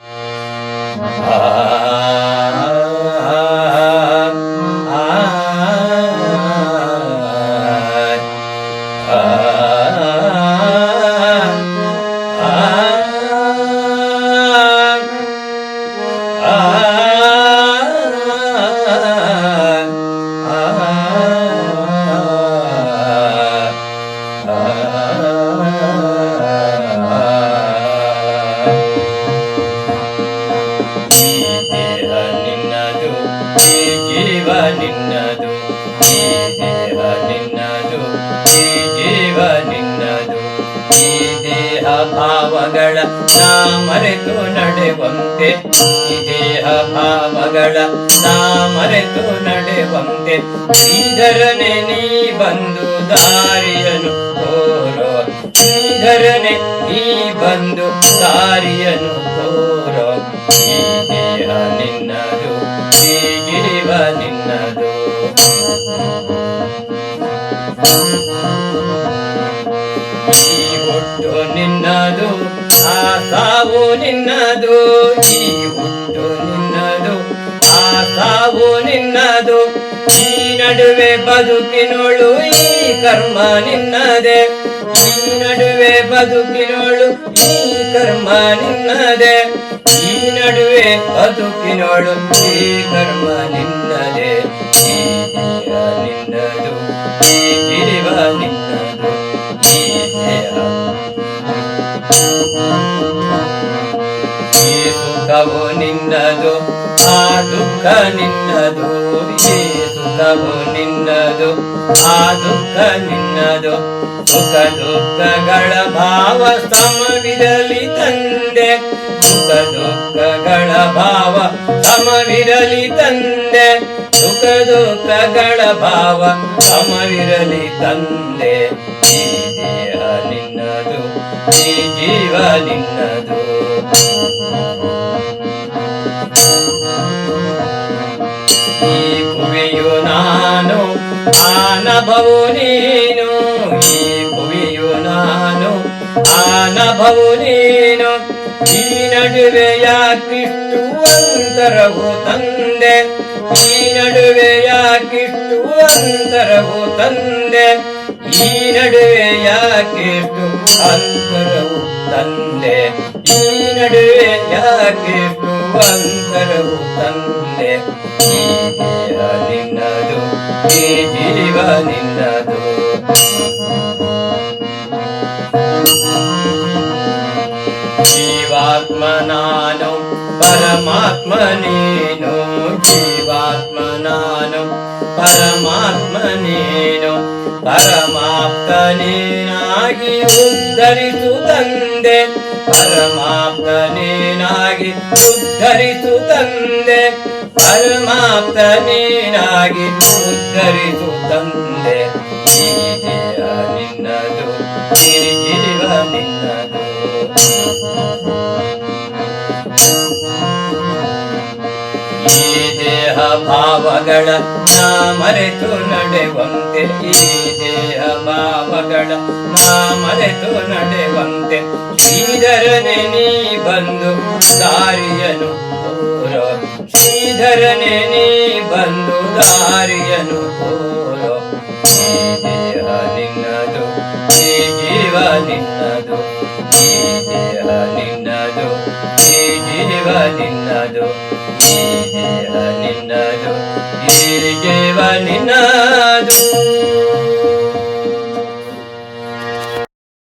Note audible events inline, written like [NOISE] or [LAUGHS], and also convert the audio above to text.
ಈ [LAUGHS] ಭಾವಗಳ ನಾ ಮರೆತು ನಡೆವಂತೆ. ಈ ದೇಹ ಭಾವಗಳ ನಾ ಮರೆತು ನಡೆವಂತೆ. ಶ್ರೀಧರನೆ, ನೀ ಬಂದು ದಾರಿಯನು ತೋರೋ ಶ್ರೀಧರನೆ, ನೀ ಬಂದು ದಾರಿಯನು ತೋರೋ ಈ ದೇಹ ನಿನ್ನದು, ಈ ಈ ಹುಟ್ಟು ನಿನ್ನದು ಆ ಸಾವು ನಿನ್ನದು. ಈ ಹುಟ್ಟು ನಿನ್ನದು ಆ ಸಾವು ನಿನ್ನದು. ಈ ನಡುವೆ ಬದುಕಿನೋಳು, ಈ ಕರ್ಮ ನಿನ್ನದೆ. ಈ ನಡುವೆ ಬದುಕಿನೋಳು, ಈ ಕರ್ಮ ನಿನ್ನದೆ. ಈ ನಡುವೆ ಬದುಕಿನೋಳು, ಈ ಕರ್ಮ ನಿನ್ನದೆ. ಈ ನಿನ್ನದು, ಈ ಜೀವ ನಿನ್ನದು ಈ ಸುಖವು ನಿನ್ನದು, ಆ ದುಃಖ ನಿನ್ನದು. ಈ ಸುಖವು ನಿನ್ನದು, ಆ ದುಃಖ ನಿನ್ನದು. ಸುಖ ದುಃಖಗಳ ಭಾವ ಸಮವಿರಲಿ ತಂದೆ. ಸುಖ ದುಃಖಗಳ ಭಾವ ಸಮವಿರಲಿ ತಂದೆ. ಸುಖ ದುಃಖಗಳ ಭಾವ ಸಮವಿರಲಿ ತಂದೆ. ಈ ನಿನ್ನದು. ಈ ಜೀವ ನಿನ್ನದು. ಈ ಕುವಿಯು ನಾನು ಆನಭವು ನೀನು. ಈ ಕುವಿಯು ನಾನು ಆನಭವು ನೀನು. ಈ ನಡುವೆಯ ಕಿಟ್ಟು ಅಂತರವು ತಂದೆ. ಈ ನಡುವೆಯ ಕಿಟ್ಟು ಅಂತರವು ತಂದೆ. ಈ ನಡುವೆ ಯಾಕಿಷ್ಟು ಅಂತರವು ತಂದೆ ಈ ನಡುವೆ ಯಾಕಿಷ್ಟು ಅಂತರವು ತಂದೆ ಈ ದೇಹ ನಿನ್ನದು ಈ ಜೀವ ನಿನ್ನದು ಜೀವಾತ್ಮ ನಾನು ಪರಮಾತ್ಮ ನೀನು ಜೀವಾತ್ಮ ನಾನು ಪರಮಾತ್ಮ ನೀನು ಪರಮಾಪ್ತ ನೀನಾಗಿ ಉದ್ಧರಿಸು ತಂದೆ. ಪರಮಾಪ್ತನೇನಾಗಿ ಉದ್ಧರಿಸು ತಂದೆ. ಪರಮಾಪ್ತನೇನಾಗಿ ಉದ್ಧರಿಸು ತಂದೆ. ನಿನ್ನದು ಈ ದೇಹ ಭಾವಗಳ ನಾ ಮರೆತು ನಡೆವಂತೆ, ಈ ದೇಹ ಭಾವಗಳ ನಾ ಮರೆತು ನಡೆವಂತೆ, ಶ್ರೀಧರನೆ ನೀ ಬಂದು ದಾರಿಯನು ತೋರೋ, ಶ್ರೀಧರನೆ ನೀ ಬಂದು ದಾರಿಯನು ತೋರೋ, ಈ ದೇಹ ನಿನ್ನದು, ಈ ಜೀವ ನಿನ್ನದು, ಈ ದೇಹ ನಿನ್ನದು, ಈ ಜೀವ ನಿನ್ನದು, ಈ ದೇಹ